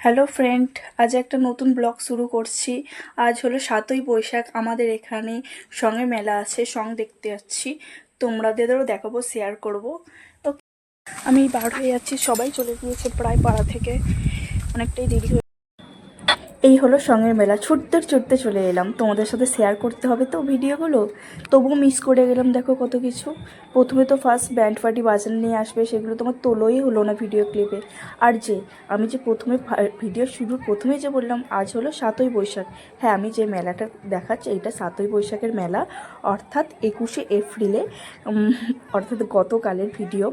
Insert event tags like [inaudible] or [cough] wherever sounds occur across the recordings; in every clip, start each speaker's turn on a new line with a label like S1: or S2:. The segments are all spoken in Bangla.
S1: হ্যালো ফ্রেন্ড আজ একটা নতুন ব্লগ শুরু করছি। আজ হলো সাতই বৈশাখ, আমাদের এখানে সঙ্গে মেলা আছে, সং দেখতে যাচ্ছি। তোমরাদেরও দেখাবো শেয়ার করব। তো আমি বার হয়ে যাচ্ছি, সবাই চলে গিয়েছে প্রায় পাড়া থেকে। অনেকটাই দেরি এই হলো সঙ্গের মেলা। ছুটতে ছুটতে চলে এলাম। তোমাদের সাথে শেয়ার করতে হবে তো ভিডিওগুলো। তবুও মিস করে গেলাম, দেখো কত কিছু। প্রথমে তো ফার্স্ট ব্যান্ড পার্টি বাজার নিয়ে আসবে, সেগুলো তোমার তোলোই হলো না ভিডিও ক্লিপে আর যে, আমি যে প্রথমে ভিডিও শুরু প্রথমে যে বললাম, আজ হলো সাতই বৈশাখ। হ্যাঁ আমি যে মেলাটা দেখাচ্ছি এটা সাতই বৈশাখের মেলা। অর্থাৎ একুশে এপ্রিলে অর্থাৎ গতকালের ভিডিও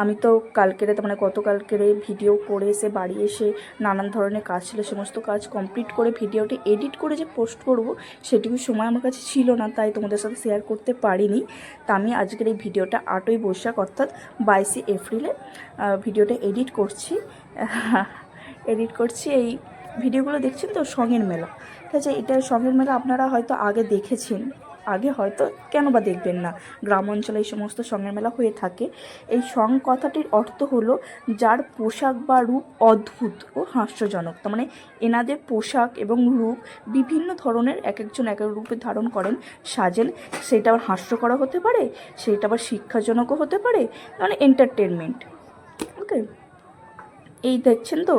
S1: আমি তো কালকের মানে গতকালকের ভিডিও করে এসে বাড়ি এসে নানান ধরনের কাজ ছিল, সমস্ত কাজ কমপ্লিট করে ভিডিওটি এডিট করে যে পোস্ট করব, সেটুকু সময় আমার কাছে ছিল না, তাই তোমাদের সাথে শেয়ার করতে পারিনি। তা আমি আজকের এই ভিডিওটা আটই বৈশাখ, অর্থাৎ বাইশে এপ্রিলে ভিডিওটা এডিট করছি। [laughs] এডিট করছি এই ভিডিওগুলো দেখছেন তো সঙ্গের মেলা। ঠিক আছে, এটা সঙ্গের মেলা আপনারা হয়তো আগে দেখেছেন। আগে হয়তো কেন বা দেখবেন না। গ্রাম অঞ্চলে এই সমস্ত সঙ্গের মেলা হয়ে থাকে। এই সং কথাটির অর্থ হলো যার পোশাক বা রূপ অদ্ভুত ও হাস্যজনক। তার মানে এনাদের পোশাক এবং রূপ বিভিন্ন ধরনের এক একজন এক এক রূপে ধারণ করেন। সাজেন সেটা আবার হাস্যকর হতে পারে, সেটা আবার শিক্ষাজনকও হতে পারে মানে এন্টারটেনমেন্ট ওকে এই দেখছেন তো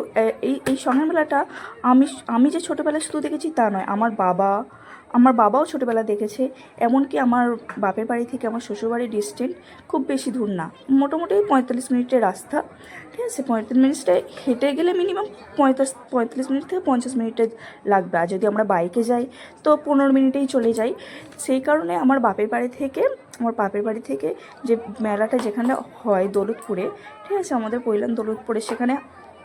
S1: এই এই সঙ্গের মেলাটা আমি আমি যে ছোটোবেলায় শুধু দেখেছি তা নয়, আমার বাবা আমার বাবাও ছোটোবেলা দেখেছে, এমনকি আমার বাপের বাড়ি থেকে আমার শ্বশুরবাড়ির ডিস্টেন্স খুব বেশি দূর না। মোটামুটি পঁয়তাল্লিশ মিনিটের রাস্তা, ঠিক আছে? পঁয়তাল্লিশ মিনিটে হেঁটে গেলে মিনিমাম পঁয়তাল্লিশ পঁয়তাল্লিশ মিনিট থেকে পঞ্চাশ মিনিটে লাগবে। আর যদি আমরা বাইকে যাই, তো পনেরো মিনিটেই চলে যাই। সেই কারণে আমার বাপের বাড়ি থেকে, আমার বাপের বাড়ি থেকে যে মেলাটা যেখানে হয় দৌলতপুরে, ঠিক আছে? আমাদের পৈলান দৌলতপুরে সেখানে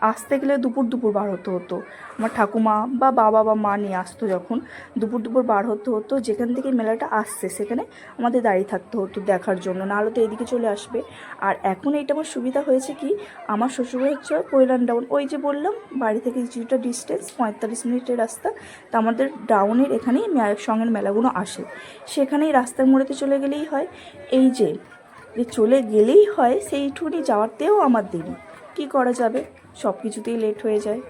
S1: আসতে গেলে দুপুর দুপুর বার হতে হতো। আমার ঠাকুমা বা বাবা বা মা নিয়ে আসতো যখন। দুপুর দুপুর বার হতে হতো, যেখান থেকে মেলাটা আসছে সেখানে আমাদের দাঁড়িয়ে থাকতে হতো দেখার জন্য, নাহলে তো এদিকে চলে আসবে। আর এখন এইটা আমার সুবিধা হয়েছে কি, আমার শ্বশুরবাড়ি হচ্ছে কৈলান ডাউন ওই যে বললাম, বাড়ি থেকে কিছুটা ডিস্টেন্স পঁয়তাল্লিশ মিনিটের রাস্তা। তা আমাদের ডাউনের এখানেই সঙ্গের মেলাগুলো আসে। সেখানেই রাস্তার মোড়েতে চলে গেলেই হয়। এই যে যে চলে গেলেই হয়, সেইটুকুনি যাওয়াতেও আমার দেরি। কি করা যাবে? সব কিছুতেই লেট হয়ে যায়।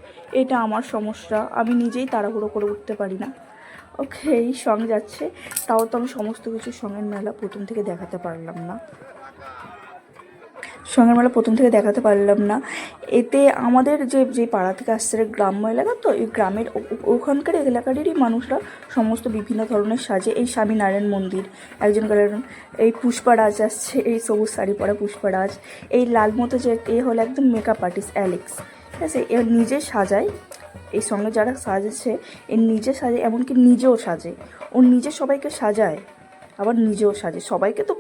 S1: এটা আমার সমস্যা, আমি নিজেই তাড়াহুড়ো করে উঠতে পারি না। ওকে এই সঙ্গে যাচ্ছে, তাও তো আমি সমস্ত কিছু সঙ্গের মেলা প্রথম থেকে দেখাতে পারলাম না। সঙ্গের মেলা প্রথম থেকে দেখাতে পারলাম না। এতে আমাদের যে যে পাড়া থেকে আসছে গ্রাম্য এলাকা, তো এই গ্রামের ওখানকার এলাকারই মানুষরা সমস্ত বিভিন্ন ধরনের সাজে। এই স্বামীনারায়ণ মন্দির, একজন গেলেন এই পুষ্পারাজ আসছে, এই সবুজ শাড়ি পরা পুষ্পারাজ এই লাল মতো যে, এ হলো একদম মেকআপ আর্টিস্ট অ্যালেক্স ঠিক আছে? এ নিজে সাজায় এই সঙ্গে যারা সাজেছে, এ নিজে সাজে, এমনকি নিজেও সাজে। ও নিজে সবাইকে সাজায়, আবার নিজেও সাজে। সবাইকে তো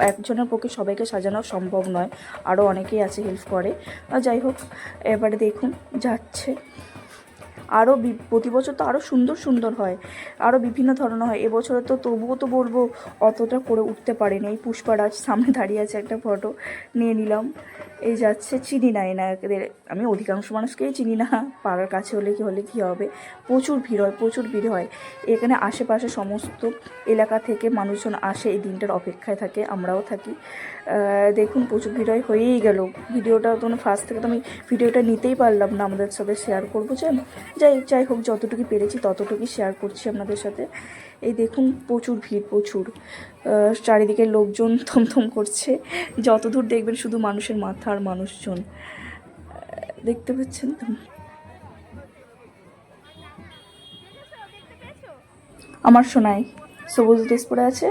S1: একজনের পক্ষে সবাইকে সাজানো সম্ভব নয়। আরও অনেকেই আছে হেল্প করে। যাই হোক, এবারে দেখুন, যাচ্ছে। আরও প্রতি বছর তো আরও সুন্দর সুন্দর হয় আরও বিভিন্ন ধরনের হয়। এবছরে তো তবুও তো বলব অতটা করে উঠতে পারেনি। এই পুষ্পারাজ সামনে দাঁড়িয়ে আছে একটা ফটো নিয়ে নিলাম। এই যাচ্ছে চিনি না এনাদের আমি অধিকাংশ মানুষকেই চিনি না, পাড়ার কাছে হলে কি হলে কি হবে? প্রচুর ভিড় হয়, প্রচুর ভিড় হয়। এখানে আশেপাশে সমস্ত এলাকা থেকে মানুষজন আসে, এই দিনটার অপেক্ষায় থাকে, আমরাও থাকি। দেখুন, প্রচুর ভিড় হয়, হয়েই গেল। ভিডিওটা তো ফার্স্ট থেকে তো আমি ভিডিওটা নিতেই পারলাম না। আমাদের সাথে শেয়ার করব যে যাই যাই হোক যতটুকু পেরেছি ততটুকুই শেয়ার করছি আপনাদের সাথে। এই দেখুন, প্রচুর ভিড়, প্রচুর। চারিদিকে লোকজন [laughs] থমথম করছে। যতদূর দেখবেন শুধু মানুষের মাথা আর মানুষজন। দেখতে পাচ্ছেন তো? আমার শোনাই সবুজ ড্রেস পরে আছে।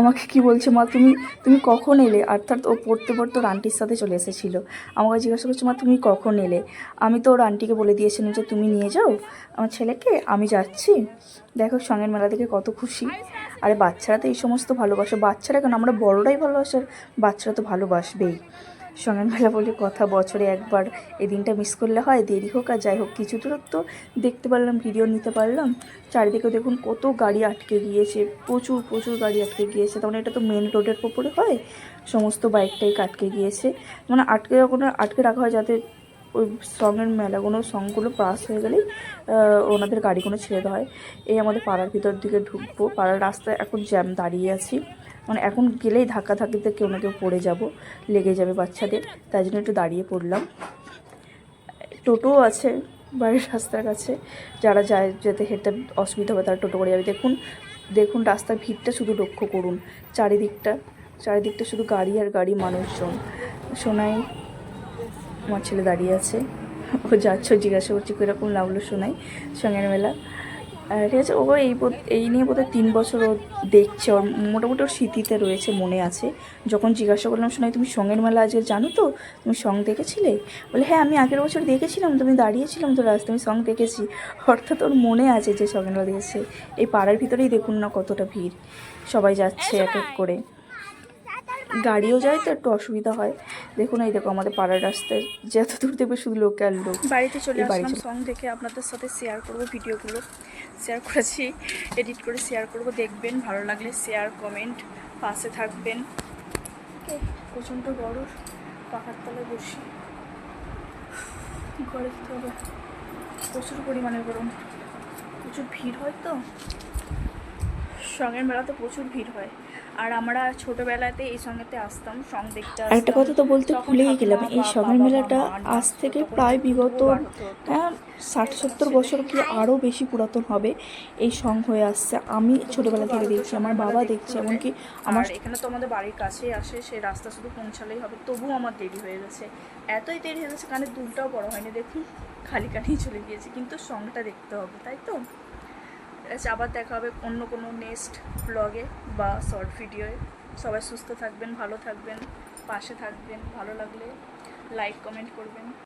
S1: আমাকে কি বলছে, মা, তুমি তুমি কখন এলে? অর্থাৎ ও পড়তে পড়তে ওর আন্টির সাথে চলে এসেছিল। আমাকে জিজ্ঞাসা করছে, মা, তুমি কখন এলে? আমি তো ওর আন্টিকে বলে দিয়েছিলাম যে, তুমি নিয়ে যাও আমার ছেলেকে, আমি যাচ্ছি। দেখো সঙ্গের মেলা থেকে কত খুশি। আরে বাচ্চারা তো এই সমস্ত ভালোবাসে। বাচ্চারা কেন? আমরা বড়রাই ভালোবাসে। বাচ্চারা তো ভালোবাসবেই। সঙ্গের মেলা বলে কথা, বছরে একবার এই দিনটা মিস করলে হয়, দেরি হোক আর যাই হোক, কিছু দূরত্ব দেখতে পারলাম ভিডিও নিতে পারলাম। চারিদিকে দেখুন কত গাড়ি আটকে গিয়েছে, প্রচুর প্রচুর গাড়ি আটকে গিয়েছে। তখন এটা তো মেন রোডের ওপরে হয়, সমস্ত বাইক টাইক আটকে গিয়েছে। মানে আটকে যখন আটকে রাখা হয় যাতে ওই সঙ্গের মেলাগুলো সঙ্গগুলো পাস হয়ে গেলেই ওনাদের গাড়িগুলো ছেড়ে দেওয়া হয়। এই আমাদের পাড়ার ভিতর দিকে ঢুকবো, পাড়ার রাস্তায় এখন জ্যাম দাঁড়িয়ে আছি। মানে এখন গেলেই ধাক্কা ধাক্কিতে কেউ না কেউ পড়ে যাব, লেগে যাবে বাচ্চাদের। তাই জন্য একটু দাঁড়িয়ে পড়লাম। টোটোও আছে, বাড়ির রাস্তার কাছে। যারা যায়, যেতে হেঁটে অসুবিধা হবে, তারা টোটো করে যাবে। দেখুন দেখুন রাস্তার ভিড়টা শুধু লক্ষ্য করুন। চারিদিকটা চারিদিকটা শুধু গাড়ি আর গাড়ি মানুষজন। সোনাই, আমার ছেলে দাঁড়িয়ে আছে। ও যাচ্ছ জিজ্ঞাসা করছি কীরকম লাগল শোনাই সঙ্গের মেলা। ঠিক আছে ও এই বোধ- এই নিয়ে বোধহয় তিন বছর ও দেখছে ওর মোটামুটি ওর স্মৃতিতে রয়েছে মনে আছে। যখন জিজ্ঞাসা করলাম শোনাই তুমি সঙ্গের মেলা আজকে জানো তো? তুমি সং দেখেছিলে? বলে হ্যাঁ আমি আগের বছর দেখেছিলাম তুমি দাঁড়িয়েছিলাম তো রাস্তায় আমি সং দেখেছি। অর্থাৎ ওর মনে আছে যে সঙ্গের মেলা দেখেছে। এই পাড়ার ভিতরেই দেখুন না কতটা ভিড়। সবাই যাচ্ছে এক এক করে। গাড়িও যায় তো একটু অসুবিধা হয়। দেখুন এই দেখো আমাদের পাড়ার রাস্তায় যত দূর দেখবে শুধু লোক আর লোক। বাড়িতে চলে আসলাম সং দেখে আপনাদের সাথে শেয়ার করব ভিডিওগুলো শেয়ার করেছি এডিট করে শেয়ার করব দেখবেন ভালো লাগলে শেয়ার কমেন্ট পাশে থাকবেন। প্রচণ্ড বড় পাখার তলায় বসি। যেতে হবে প্রচুর পরিমাণে গরম প্রচুর ভিড় হয় তো। সঙ্গের মেলাতে প্রচুর ভিড় হয়। আর আমরা ছোটবেলাতে এই সঙ্গেতে আসতাম সং দেখতে
S2: একটা কথা তো বলতে ভুলেই গেলাম এই সঙ্গের মেলাটা আজ থেকে প্রায় বিগত হ্যাঁ ষাট সত্তর বছর কি আরও বেশি পুরাতন হবে এই সং হয়ে আসছে। আমি ছোটোবেলা থেকে দেখছি আমার বাবা দেখছে এমনকি আমার
S1: এখানে তো আমাদের বাড়ির কাছেই আসে সে রাস্তা শুধু পৌঁছালেই হবে তবুও আমার দেরি হয়ে গেছে। এতই দেরি হয়ে গেছে কানে দুলটাও বড় হয়নি দেখুন খালি কানেই চলে গিয়েছে কিন্তু সঙ্গটা দেখতে হবে তাই তো? আবার দেখা হবে অন্য কোনো নেক্সট ব্লগে বা শর্ট ভিডিওয়ে সবাই সুস্থ থাকবেন, ভালো থাকবেন, পাশে থাকবেন, ভালো লাগলে লাইক কমেন্ট করবেন।